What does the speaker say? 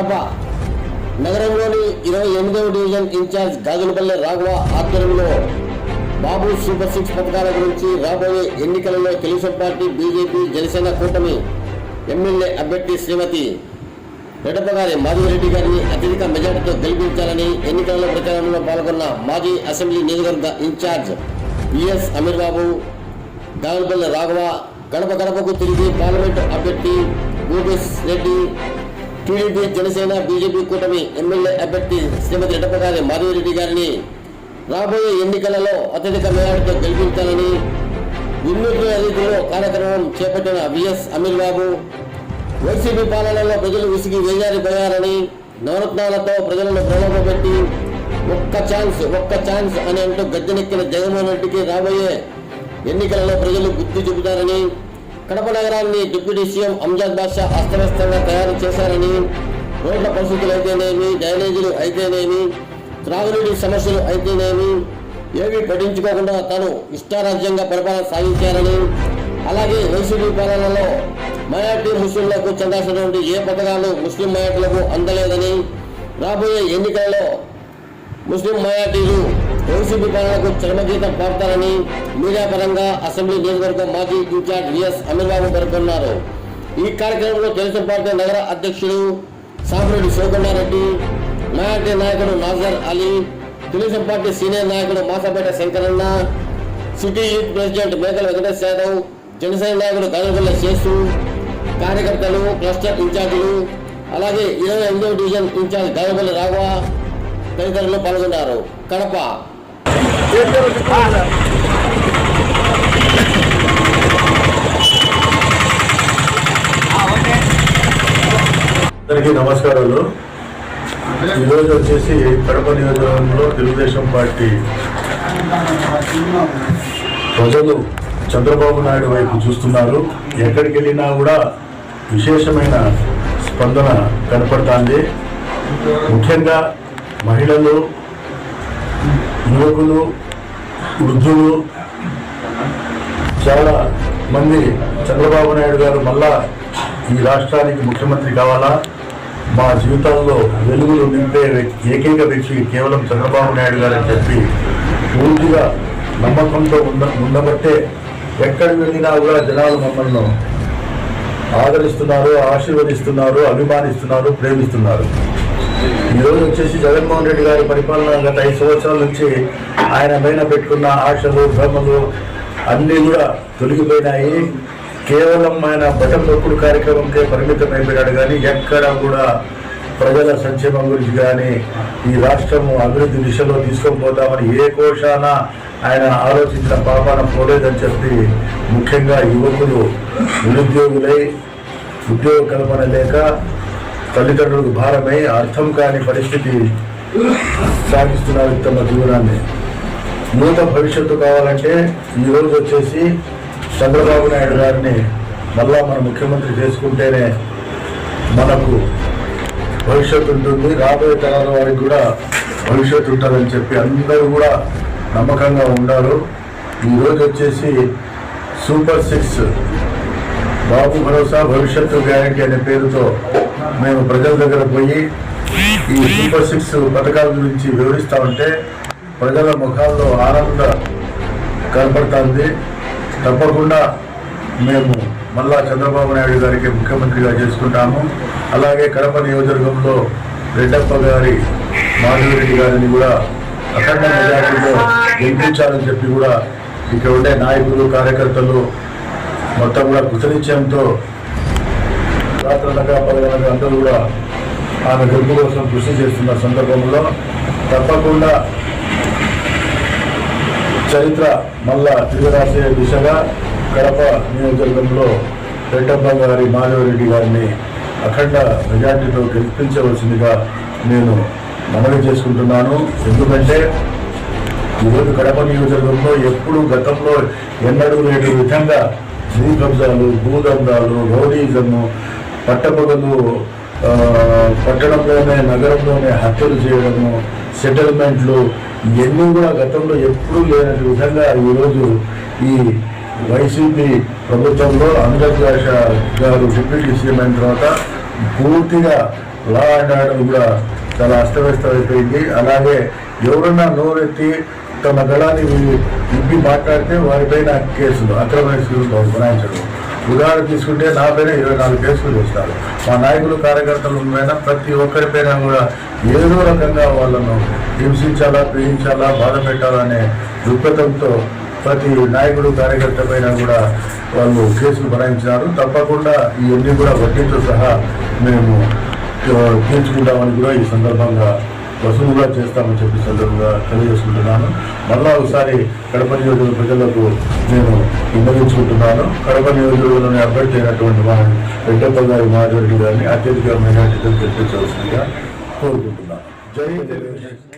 కడప నగరంలోని ఇరవై ఎనిమిదవ డివిజన్ ఇన్ఛార్జ్ గాజులపల్లి రాఘవ ఆధ్వర్యంలో బాబు సూపర్ సిక్స్ పథకాల గురించి రాబోయే ఎన్నికలలో తెలుగుదేశం పార్టీ బీజేపీ జనసేన కూటమి ఎమ్మెల్యే అభ్యర్థి శ్రీమతి రెడ్డప్పగారి మాధవిరెడ్డి గారిని అత్యధిక మెజార్టీతో గెలిపించాలని ఎన్నికలలో ప్రచారంలో పాల్గొన్న మాజీ అసెంబ్లీ నియోజకవర్గ in charge VS Ameer Babu Gajulapalli Raghava గడప గడపకు తిరిగి పార్లమెంటు అభ్యర్థి భూపేష్ రెడ్డి టీడీపీ జనసేన బీజేపీ కూటమి ఎమ్మెల్యే అభ్యర్థి శ్రీమతి రెడ్డప్పగారి మాధవిరెడ్డి గారిని రాబోయే ఎన్నికలలో అత్యధిక మేరతో గెలిపించాలని వినూత్న రీతిలో కార్యక్రమం చేపట్టిన విఎస్ అమీర్ బాబు వైసీపీ పాలనలో ప్రజలు విసిగి వేజారిపోయారని నవరత్నాలతో ప్రజలను ప్రలోభపెట్టి ఒక్క ఛాన్స్ ఒక్క ఛాన్స్ అని అంటూ గద్దెనెక్కిన జగన్మోహన్ రెడ్డికి రాబోయే ఎన్నికలలో ప్రజలు గుర్తు చెబుతారని కడప నగరాన్ని డిప్యూటీ సీఎం అంజాద్ బాషా అస్తవ్యస్తంగా తయారు చేశారని రోడ్ల పరిస్థితులు అయితేనేమి డ్రైనేజీలు అయితేనేమి త్రాగునీటి సమస్యలు అయితేనేమి ఏవి పఠించుకోకుండా తాను ఇష్టారాజ్యంగా పరిపాలన సాగించారని అలాగే వైసీపీ పాలనలో మైనార్టీ ముస్లింలకు చెందాల్సినటువంటి ఏ పథకాలు ముస్లిం మైనార్టీలకు అందలేదని రాబోయే ఎన్నికలలో ముస్లిం మైనార్టీలు వైసీపీ పాలనకు చరమగీతం పాడతారని మీడియా పరంగా అసెంబ్లీ నియోజకవర్గం మాజీ ఇన్ఛార్జ్ విఎస్ అమీర్బాబు పేర్కొన్నారు. ఈ కార్యక్రమంలో తెలుగుదేశం పార్టీ నగర అధ్యక్షుడు సామిరెడ్డి శివకొండారెడ్డి మైనార్టీ నాయకుడు నాజర్ అలీ తెలుగుదేశం పార్టీ సీనియర్ నాయకుడు Masapeta Shankaranna city youth president Mekala Venkatesh Yadav Janasena నాయకుడు గంగపల్లి శేషు కార్యకర్తలు క్లస్టర్ ఇన్ఛార్జీలు అలాగే ఇరవై ఎనిమిదవ డివిజన్ ఇన్ఛార్జ్ గంగపల్లి రాఘవ తదితరులు పాల్గొన్నారు. కడప అందరికీ నమస్కారాలు. ఈరోజు వచ్చేసి కడప నియోజకవర్గంలో తెలుగుదేశం పార్టీ ప్రజలు చంద్రబాబు నాయుడు వైపు చూస్తున్నారు. ఎక్కడికి వెళ్ళినా కూడా విశేషమైన స్పందన కనపడుతుంది. ముఖ్యంగా మహిళలు యువకులు వృద్ధులు చాలా మంది చంద్రబాబు నాయుడు గారు మళ్ళా ఈ రాష్ట్రానికి ముఖ్యమంత్రి కావాలా? మా జీవితాల్లో వెలుగులు నింపే వ్యక్తి- ఏకైక వ్యక్తి కేవలం చంద్రబాబు నాయుడు గారు అని చెప్పి పూర్తిగా నమ్మకంతో ఉండ ఉండబట్టే ఎక్కడ వెళ్ళినా కూడా జనాలు మమ్మల్ని ఆదరిస్తున్నారు ఆశీర్వదిస్తున్నారు అభిమానిస్తున్నారు ప్రేమిస్తున్నారు. ఈరోజు వచ్చేసి జగన్మోహన్ రెడ్డి గారి పరిపాలన గత ఐదు సంవత్సరాల నుంచి ఆయన పైన పెట్టుకున్న ఆశలు భ్రమలు అన్నీ కూడా తొలగిపోయినాయి. కేవలం ఆయన బటన్ నొక్కుడు కార్యక్రమంకే పరిమితం అయిపోయాడు. కానీ ఎక్కడ కూడా ప్రజల సంక్షేమం గురించి కానీ ఈ రాష్ట్రము అభివృద్ధి దిశలో తీసుకొని పోతామని ఏ కోశాన ఆయన ఆలోచించిన పాపాన పోలేదని చెప్పి ముఖ్యంగా యువకులు నిరుద్యోగులై ఉద్యోగ కల్పన లేక తల్లిదండ్రులకు భారమై అర్థం కాని పరిస్థితి సాగిస్తున్నారు తమ జీవనాన్ని. నూతన భవిష్యత్తు కావాలంటే ఈ రోజు వచ్చేసి చంద్రబాబు నాయుడు గారిని మళ్ళా మన ముఖ్యమంత్రి చేసుకుంటేనే మనకు భవిష్యత్తు ఉంటుంది. రాబోయే తరాల వారికి కూడా భవిష్యత్తు ఉంటుందని చెప్పి అందరూ కూడా నమ్మకంగా ఉన్నారు ఈ రోజు వచ్చేసి సూపర్ సిక్స్ బాబు భరోసా భవిష్యత్తు గ్యారంటీ అనే పేరుతో మేము ప్రజల దగ్గర పోయి ఈ సూపర్ సిక్స్ పథకాల గురించి వివరిస్తా ఉంటే ప్రజల ముఖాల్లో ఆనంద కనపడుతుంది. తప్పకుండా మేము మళ్ళా చంద్రబాబు నాయుడు గారికి ముఖ్యమంత్రిగా చేసుకుంటాము. అలాగే కడప నియోజకవర్గంలో రెడ్డప్ప గారి మాధవరెడ్డి గారిని కూడా అఖండ మెజార్టీలో గెలిపించాలని చెప్పి కూడా ఇక్కడ ఉండే నాయకులు కార్యకర్తలు మొత్తం కూడా కృతనిశ్చయంతో రాత్రనగా పదవనగా అందరూ కూడా ఆమె గెలుపు కోసం కృషి చేస్తున్న సందర్భంలో తప్పకుండా చరిత్ర మళ్ళా తిరగరాసే దిశగా కడప నియోజకవర్గంలో రెడ్డప్ప గారి మాధవరెడ్డి గారిని అఖండ మెజార్టీతో గెలిపించవలసిందిగా నేను మనవి చేసుకుంటున్నాను. ఎందుకంటే ఈరోజు కడప నియోజకవర్గంలో ఎప్పుడు గతంలో ఎన్నడూ లేని విధంగా భూ కబ్జాలు భూదందాలు రౌడీజము పట్టపగలు పట్టణంలోనే నగరంలోనే హత్యలు చేయడము సెటిల్మెంట్లు ఇవన్నీ కూడా గతంలో ఎప్పుడూ లేనటి విధంగా ఈరోజు ఈ వైసీపీ ప్రభుత్వంలో ఆంధ్రప్రదేశ్ గారు డిప్యూటీ సీఎం అయిన తర్వాత పూర్తిగా లా అండ్ ఆర్డర్ కూడా చాలా అస్తవ్యస్తమైపోయింది. అలాగే ఎవరన్నా నోరెత్తి తమ గళాన్ని ఇప్పి మాట్లాడితే వారిపైన కేసులు అక్రమ కేసులు ఉదాహరణ తీసుకుంటే నా పైన ఇరవై నాలుగు కేసులు చేస్తారు మా నాయకులు కార్యకర్తల పైన ప్రతి ఒక్కరిపైన కూడా ఏదో రకంగా వాళ్ళను హింసించాలా పీడించాలా బాధ పెట్టాలనే దృక్పథంతో ప్రతి నాయకుడు కార్యకర్త పైన కూడా వాళ్ళు కేసులు బనాయించినారు. తప్పకుండా ఇవన్నీ కూడా వడ్డీతో సహా మేము తీర్చుకుంటామని కూడా ఈ సందర్భంగా వసూలుగా చేస్తామని చెప్పి సందర్భంగా తెలియజేసుకుంటున్నాను. మళ్ళా ఒకసారి కడప నియోజకవర్గ ప్రజలకు నేను విన్నవించుకుంటున్నాను. కడప నియోజకవర్గంలోని అభ్యర్థి అయినటువంటి మా రెడ్డప్ప గారి మాధవరెడ్డి గారిని అత్యధిక మెజార్టీతో గెలిపించవలసిందిగా కోరుకుంటున్నాను. జై తెలుగుదేశం